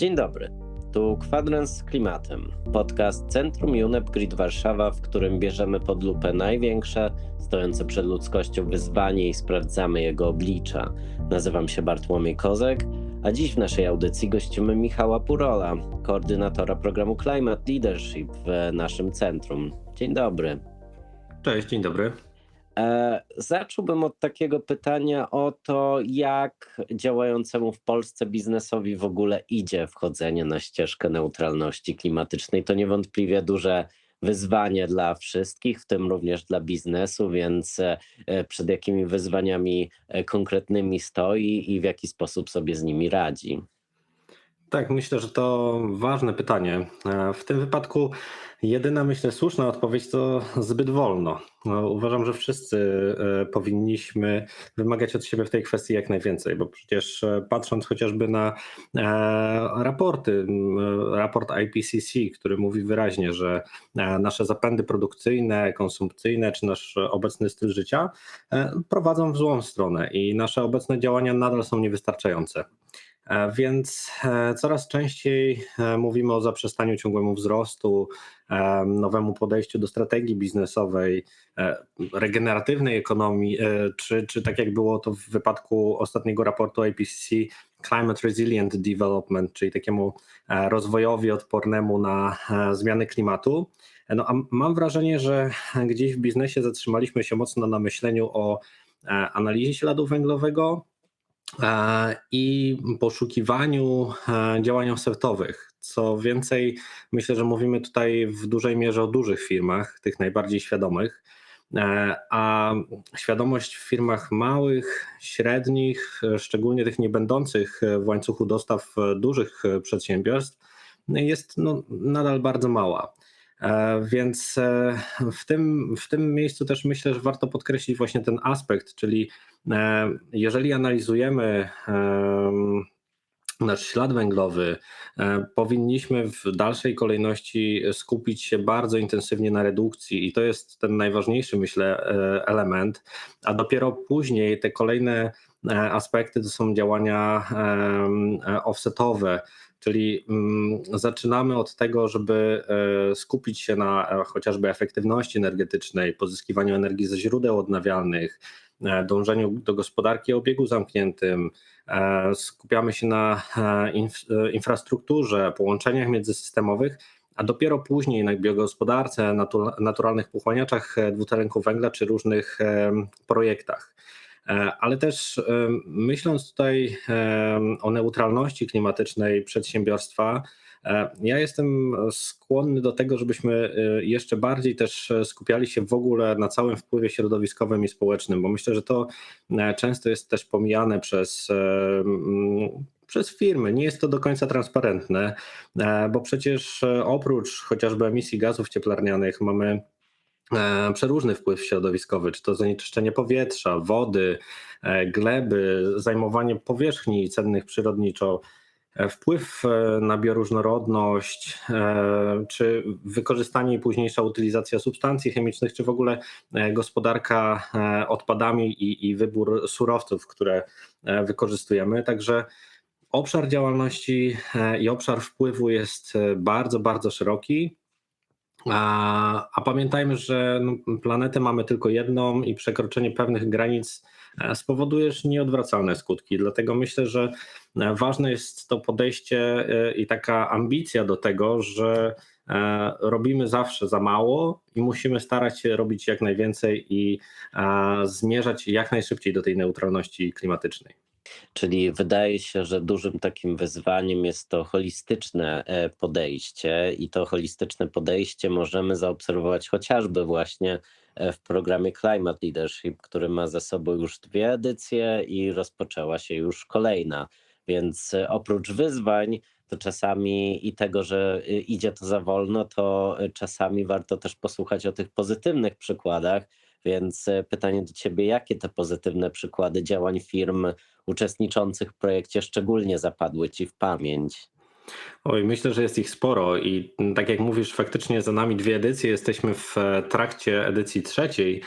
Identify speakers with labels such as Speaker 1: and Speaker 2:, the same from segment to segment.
Speaker 1: Dzień dobry. Tu Kwadrans z Klimatem, podcast Centrum UNEP Grid Warszawa, w którym bierzemy pod lupę największe, stojące przed ludzkością wyzwanie i sprawdzamy jego oblicza. Nazywam się Bartłomiej Kozek, a dziś w naszej audycji gościmy Michała Purola, koordynatora programu Climate Leadership w naszym centrum. Dzień dobry.
Speaker 2: Cześć, dzień dobry.
Speaker 1: E, zacząłbym od takiego pytania o to, jak działającemu w Polsce biznesowi w ogóle idzie wchodzenie na ścieżkę neutralności klimatycznej. To niewątpliwie duże wyzwanie dla wszystkich, w tym również dla biznesu, więc e, przed jakimi wyzwaniami e, konkretnymi stoi i w jaki sposób sobie z nimi radzi.
Speaker 2: Tak, myślę, że to ważne pytanie. E, w tym wypadku jedyna, myślę, słuszna odpowiedź to zbyt wolno. No, uważam, że wszyscy e, powinniśmy wymagać od siebie w tej kwestii jak najwięcej, bo przecież e, patrząc chociażby na raporty, raport IPCC, który mówi wyraźnie, że nasze zapędy produkcyjne, konsumpcyjne czy nasz obecny styl życia prowadzą w złą stronę i nasze obecne działania nadal są niewystarczające. E, więc e, coraz częściej e, mówimy o zaprzestaniu ciągłemu wzrostu, nowemu podejściu do strategii biznesowej, regeneratywnej ekonomii, czy, czy tak jak było to w wypadku ostatniego raportu IPCC, Climate Resilient Development, czyli takiemu rozwojowi odpornemu na zmiany klimatu. No, a mam wrażenie, że gdzieś w biznesie zatrzymaliśmy się mocno na myśleniu o analizie śladu węglowego, i poszukiwaniu e, działań offsetowych. Co więcej, myślę, że mówimy tutaj w dużej mierze o dużych firmach, tych najbardziej świadomych, e, a świadomość w firmach małych, średnich, szczególnie tych nie będących w łańcuchu dostaw dużych przedsiębiorstw, jest no, nadal bardzo mała. Więc w tym, w tym miejscu też myślę, że warto podkreślić właśnie ten aspekt, czyli E, jeżeli analizujemy nasz ślad węglowy, e, powinniśmy w dalszej kolejności skupić się bardzo intensywnie na redukcji i to jest ten najważniejszy, myślę, e, element, a dopiero później te kolejne aspekty to są działania offsetowe, czyli mm, zaczynamy od tego, żeby skupić się na chociażby efektywności energetycznej, pozyskiwaniu energii ze źródeł odnawialnych, E, dążeniu do gospodarki o obiegu zamkniętym, e, skupiamy się na e, infrastrukturze, połączeniach międzysystemowych, a dopiero później na biogospodarce, naturalnych pochłaniaczach dwutlenku węgla czy różnych projektach. Ale też myśląc tutaj o neutralności klimatycznej przedsiębiorstwa, E, ja jestem skłonny do tego, żebyśmy e, jeszcze bardziej też skupiali się w ogóle na całym wpływie środowiskowym i społecznym, bo myślę, że to e, często jest też pomijane przez przez firmy. Nie jest to do końca transparentne, bo przecież oprócz chociażby emisji gazów cieplarnianych mamy przeróżny wpływ środowiskowy, czy to zanieczyszczenie powietrza, wody, gleby, zajmowanie powierzchni cennych przyrodniczo, E, wpływ e, na bioróżnorodność, e, czy wykorzystanie i późniejsza utylizacja substancji chemicznych, czy w ogóle gospodarka odpadami i, i wybór surowców, które wykorzystujemy. Także obszar działalności i obszar wpływu jest bardzo, bardzo szeroki. A, a pamiętajmy, że no, planetę mamy tylko jedną i przekroczenie pewnych granic E, spowodujesz nieodwracalne skutki. Dlatego myślę, że e, ważne jest to podejście e, i taka ambicja do tego, że robimy zawsze za mało i musimy starać się robić jak najwięcej i zmierzać jak najszybciej do tej neutralności klimatycznej.
Speaker 1: Czyli wydaje się, że dużym takim wyzwaniem jest to holistyczne podejście, i to holistyczne podejście możemy zaobserwować chociażby właśnie E, w programie Climate Leadership, który ma za sobą już dwie edycje i rozpoczęła się już kolejna. Więc e, oprócz wyzwań, to czasami i tego, że e, idzie to za wolno, to czasami warto też posłuchać o tych pozytywnych przykładach. Więc pytanie do Ciebie, jakie te pozytywne przykłady działań firm uczestniczących w projekcie szczególnie zapadły Ci w pamięć?
Speaker 2: Oj, myślę, że jest ich sporo i mm, tak jak mówisz, faktycznie za nami dwie edycje, jesteśmy w e, trakcie edycji trzeciej.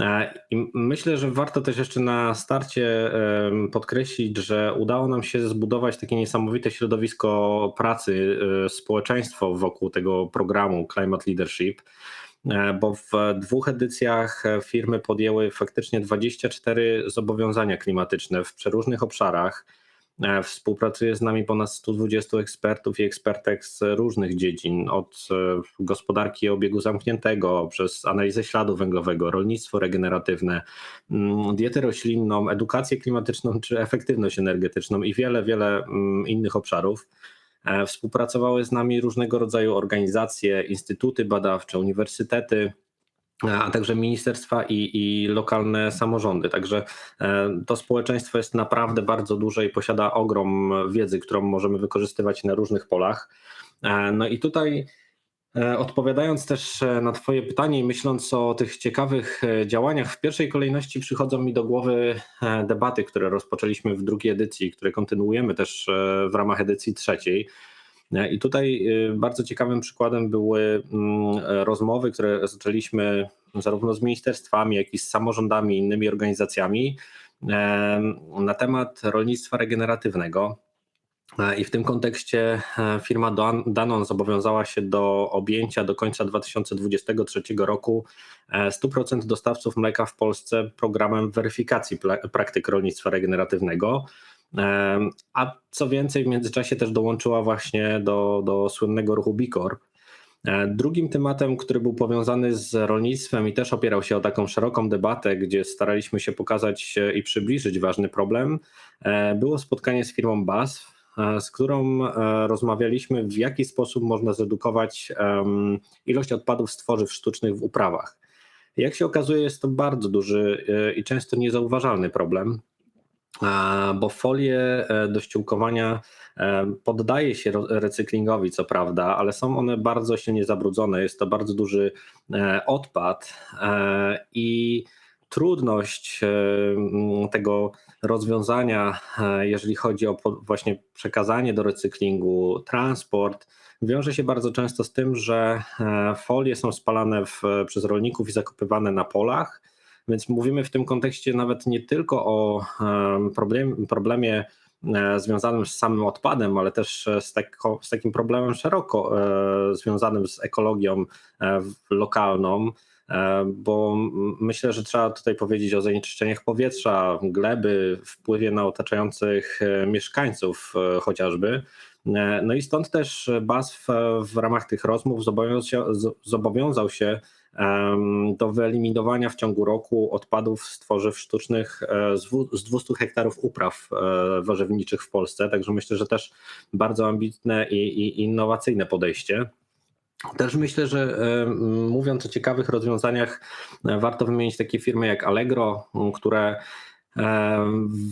Speaker 2: E, I myślę, że warto też jeszcze na starcie podkreślić, że udało nam się zbudować takie niesamowite środowisko pracy, e, społeczeństwo wokół tego programu Climate Leadership, e, bo w dwóch edycjach e, firmy podjęły faktycznie 24 zobowiązania klimatyczne w przeróżnych obszarach. E, Współpracuje z nami ponad 120 ekspertów i ekspertek z różnych dziedzin, od e, gospodarki obiegu zamkniętego, przez analizę śladu węglowego, rolnictwo regeneratywne, mm, dietę roślinną, edukację klimatyczną czy efektywność energetyczną i wiele, wiele mm, innych obszarów. E, Współpracowały z nami różnego rodzaju organizacje, instytuty badawcze, uniwersytety, a także ministerstwa i, i lokalne samorządy. Także e, to społeczeństwo jest naprawdę bardzo duże i posiada ogrom wiedzy, którą możemy wykorzystywać na różnych polach. E, No i tutaj e, odpowiadając też e, na Twoje pytanie i myśląc o tych ciekawych e, działaniach, w pierwszej kolejności przychodzą mi do głowy e, debaty, które rozpoczęliśmy w drugiej edycji, które kontynuujemy też e, w ramach edycji trzeciej. E, I tutaj e, bardzo ciekawym przykładem były mm, e, rozmowy, które zaczęliśmy zarówno z ministerstwami, jak i z samorządami innymi organizacjami e, na temat rolnictwa regeneratywnego. E, I w tym kontekście e, firma Dan- Danon zobowiązała się do objęcia do końca 2023 roku e, 100% dostawców mleka w Polsce programem weryfikacji praktyk rolnictwa regeneratywnego. E, A co więcej, w międzyczasie też dołączyła właśnie do, do słynnego ruchu B Corp. E, Drugim tematem, który był powiązany z rolnictwem i też opierał się o taką szeroką debatę, gdzie staraliśmy się pokazać e, i przybliżyć ważny problem, e, było spotkanie z firmą BASF, e, z którą e, rozmawialiśmy, w jaki sposób można zredukować ilość odpadów z tworzyw sztucznych w uprawach. Jak się okazuje, jest to bardzo duży e, i często niezauważalny problem, bo folie e, do ściółkowania e, poddaje się recyklingowi, co prawda, ale są one bardzo silnie zabrudzone. Jest to bardzo duży e, odpad e, i trudność e, tego rozwiązania, e, jeżeli chodzi o właśnie przekazanie do recyklingu, transport, wiąże się bardzo często z tym, że e, folie są spalane w, przez rolników i zakopywane na polach. Więc mówimy w tym kontekście nawet nie tylko o em, problem, problemie związanym z samym odpadem, ale też z, tako, z takim problemem szeroko związanym z ekologią lokalną, bo m- myślę, że trzeba tutaj powiedzieć o zanieczyszczeniach powietrza, gleby, wpływie na otaczających e, mieszkańców e, chociażby. E, No i stąd też BASF e, w ramach tych rozmów zobowiązał się, do wyeliminowania w ciągu roku odpadów z tworzyw sztucznych e, z dwu- z 200 hektarów upraw e, warzywniczych w Polsce. Także myślę, że też bardzo ambitne i, i innowacyjne podejście. Też myślę, że e, mówiąc o ciekawych rozwiązaniach, e, warto wymienić takie firmy jak Allegro, które e,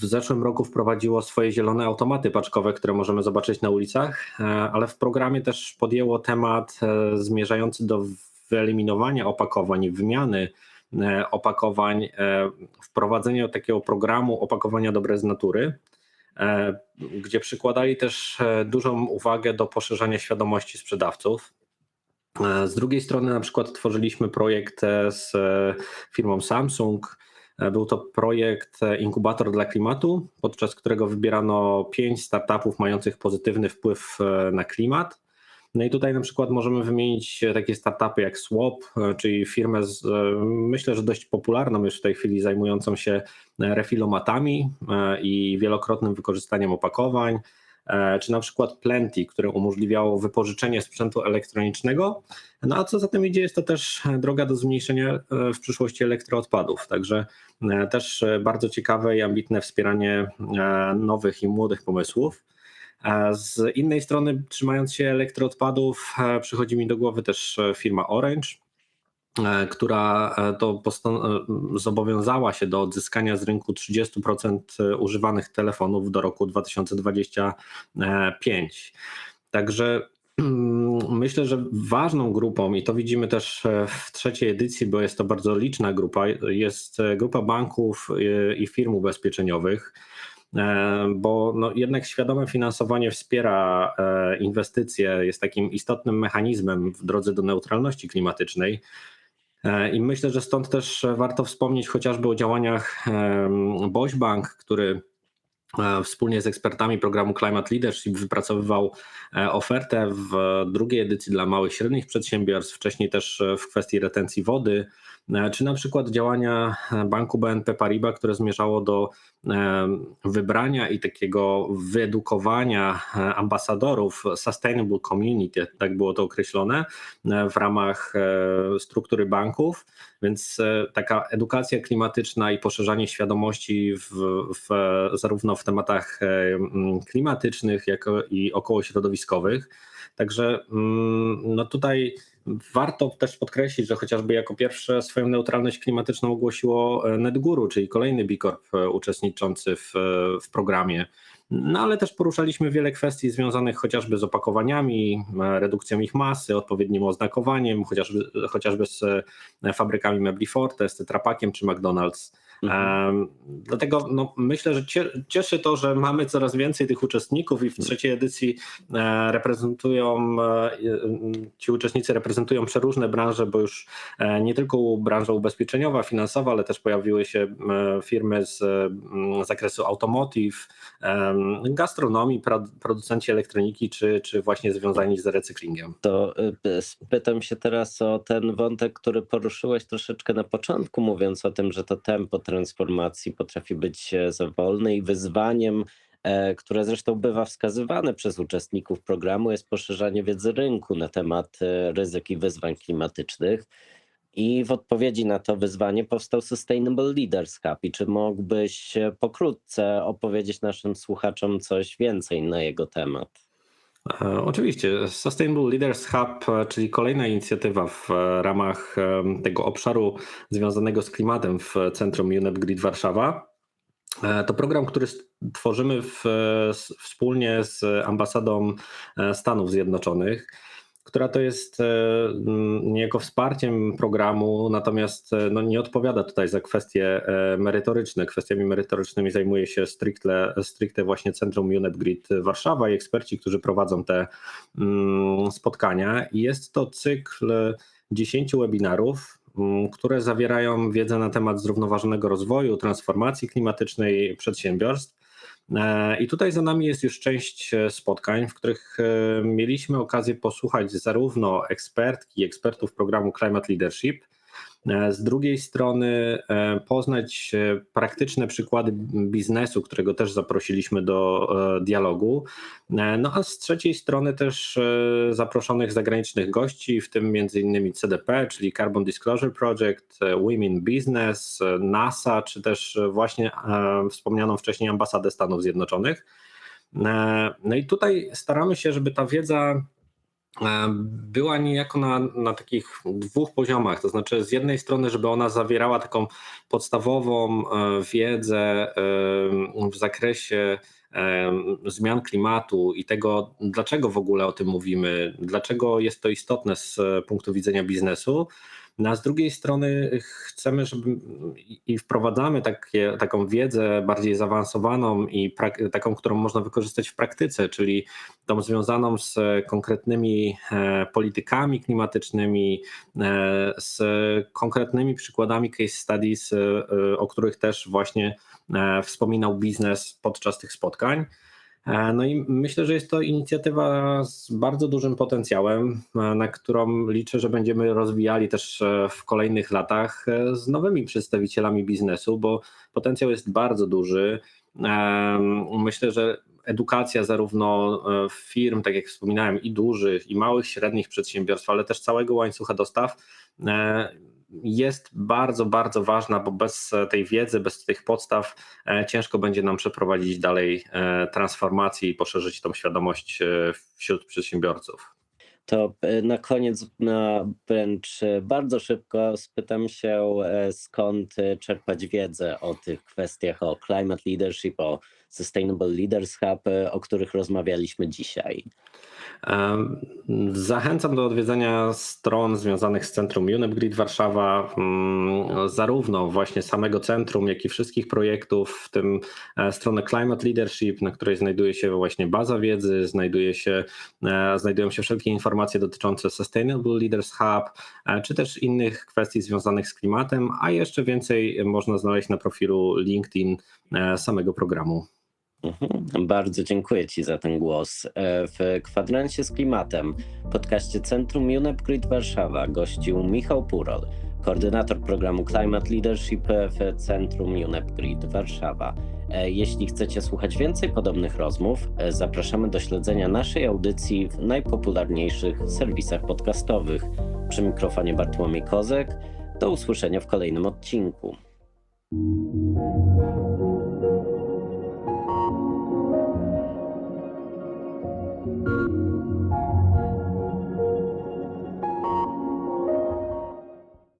Speaker 2: w zeszłym roku wprowadziło swoje zielone automaty paczkowe, które możemy zobaczyć na ulicach, ale w programie też podjęło temat zmierzający do wyeliminowania opakowań wymiany opakowań, wprowadzenie takiego programu opakowania dobre z natury, gdzie przykładali też dużą uwagę do poszerzania świadomości sprzedawców. Z drugiej strony, na przykład, tworzyliśmy projekt e, z e, firmą Samsung. E, Był to projekt Inkubator dla Klimatu, podczas którego wybierano pięć startupów mających pozytywny wpływ na klimat. No i tutaj na przykład możemy wymienić takie startupy jak Swap, czyli firmę z, myślę, że dość popularną już w tej chwili, zajmującą się refilomatami i wielokrotnym wykorzystaniem opakowań, czy na przykład Plenty, które umożliwiało wypożyczenie sprzętu elektronicznego. No a co za tym idzie, jest to też droga do zmniejszenia e, w przyszłości elektroodpadów. Także e, też e, bardzo ciekawe i ambitne wspieranie e, nowych i młodych pomysłów. Z innej strony, trzymając się elektroodpadów, e, przychodzi mi do głowy też e, firma Orange, e, która e, to e, zobowiązała się do odzyskania z rynku 30% używanych telefonów do roku 2025. Także mm, myślę, że ważną grupą, i to widzimy też e, w trzeciej edycji, bo jest to bardzo liczna grupa, jest e, grupa banków e, i firm ubezpieczeniowych. bo no jednak świadome finansowanie wspiera inwestycje, jest takim istotnym mechanizmem w drodze do neutralności klimatycznej. I myślę, że stąd też warto wspomnieć chociażby o działaniach Boś Bank, który wspólnie z ekspertami programu Climate Leadership wypracowywał e, ofertę w drugiej edycji dla małych i średnich przedsiębiorstw, wcześniej też w kwestii retencji wody, e, czy na przykład działania banku BNP Paribas, które zmierzało do e, wybrania i takiego wyedukowania ambasadorów Sustainable Community, tak było to określone, w ramach struktury banków. Więc taka edukacja klimatyczna i poszerzanie świadomości w, w, zarówno w tematach klimatycznych, jak i okołośrodowiskowych. Także no tutaj warto też podkreślić, że chociażby jako pierwsze swoją neutralność klimatyczną ogłosiło NetGuru, czyli kolejny B Corp uczestniczący w, w programie. No ale też poruszaliśmy wiele kwestii związanych chociażby z opakowaniami, redukcją ich masy, odpowiednim oznakowaniem, chociażby, chociażby z fabrykami mebli Forte, z Tetrapakiem czy McDonald's. Mhm. Dlatego no, myślę, że cieszy to, że mamy coraz więcej tych uczestników i w trzeciej edycji e, reprezentują, e, ci uczestnicy reprezentują przeróżne branże, bo już e, nie tylko branża ubezpieczeniowa, finansowa, ale też pojawiły się firmy z zakresu automotive, gastronomii, producenci elektroniki, czy, czy właśnie związani z recyklingiem.
Speaker 1: To spytam się teraz o ten wątek, który poruszyłeś troszeczkę na początku, mówiąc o tym, że to tempo transformacji potrafi być e, za wolne i wyzwaniem, e, które zresztą bywa wskazywane przez uczestników programu, jest poszerzanie wiedzy rynku na temat e, ryzyk i wyzwań klimatycznych. I w odpowiedzi na to wyzwanie powstał Sustainable Leaders Hub. I czy mógłbyś pokrótce opowiedzieć naszym słuchaczom coś więcej na jego temat?
Speaker 2: Oczywiście. Sustainable Leaders Hub, czyli kolejna inicjatywa w ramach tego obszaru związanego z klimatem w centrum UNEP Grid Warszawa. E, to program, który tworzymy w, wspólnie z ambasadą e, Stanów Zjednoczonych która to jest e, niejako wsparciem programu, natomiast e, no, nie odpowiada tutaj za kwestie e, merytoryczne. Kwestiami merytorycznymi zajmuje się stricte, stricte właśnie Centrum UNEP Grid Warszawa i eksperci, którzy prowadzą te mm, spotkania. Jest to cykl 10 webinarów, mm, które zawierają wiedzę na temat zrównoważonego rozwoju, transformacji klimatycznej przedsiębiorstw I tutaj za nami jest już część e, spotkań, w których e, mieliśmy okazję posłuchać zarówno ekspertki, ekspertów programu Climate Leadership, E, z drugiej strony e, poznać e, praktyczne przykłady biznesu, którego też zaprosiliśmy do dialogu. No a z trzeciej strony też zaproszonych zagranicznych gości, w tym m.in. CDP, czyli Carbon Disclosure Project, Women Business, NASA, czy też właśnie wspomnianą wcześniej ambasadę Stanów Zjednoczonych. No i tutaj staramy się, żeby ta wiedza E, była niejako na, na takich dwóch poziomach. To znaczy, z jednej strony, żeby ona zawierała taką podstawową e, wiedzę e, w zakresie zmian klimatu i tego, dlaczego w ogóle o tym mówimy, dlaczego jest to istotne z punktu widzenia biznesu. No a z drugiej strony chcemy, żeby i wprowadzamy takie, taką wiedzę bardziej zaawansowaną i taką, którą można wykorzystać w praktyce, czyli tą związaną z konkretnymi e, politykami klimatycznymi, e, z konkretnymi przykładami case studies, e, o których też właśnie wspominał biznes podczas tych spotkań. E, no i myślę, że jest to inicjatywa z bardzo dużym potencjałem, e, na którą liczę, że będziemy rozwijali też e, w kolejnych latach z nowymi przedstawicielami biznesu, bo potencjał jest bardzo duży. Myślę, że edukacja zarówno firm, tak jak wspominałem, i dużych, i małych, średnich przedsiębiorstw, ale też całego łańcucha dostaw jest bardzo, bardzo ważna, bo bez tej wiedzy, bez tych podstaw e, ciężko będzie nam przeprowadzić dalej e, transformację i poszerzyć tą świadomość e, wśród przedsiębiorców.
Speaker 1: To na koniec, na wręcz bardzo szybko spytam się, skąd czerpać wiedzę o tych kwestiach, o climate leadership, o Sustainable Leaders Hub, o których rozmawialiśmy dzisiaj.
Speaker 2: Zachęcam do odwiedzenia stron związanych z Centrum UNEP Grid Warszawa, mm, zarówno właśnie samego centrum, jak i wszystkich projektów, w tym e, stronę Climate Leadership, na której znajduje się właśnie baza wiedzy, znajduje się, e, znajdują się wszelkie informacje dotyczące Sustainable Leaders Hub, e, czy też innych kwestii związanych z klimatem, a jeszcze więcej można znaleźć na profilu LinkedIn samego programu.
Speaker 1: Mhm. Bardzo dziękuję Ci za ten głos. E, W kwadransie z klimatem, podcaście Centrum UNEP Grid Warszawa gościł Michał Purol, koordynator programu Climate Leadership w Centrum UNEP Grid Warszawa. E, Jeśli chcecie słuchać więcej podobnych rozmów, e, zapraszamy do śledzenia naszej audycji w najpopularniejszych serwisach podcastowych. Przy mikrofonie Bartłomiej Kozek. Do usłyszenia w kolejnym odcinku.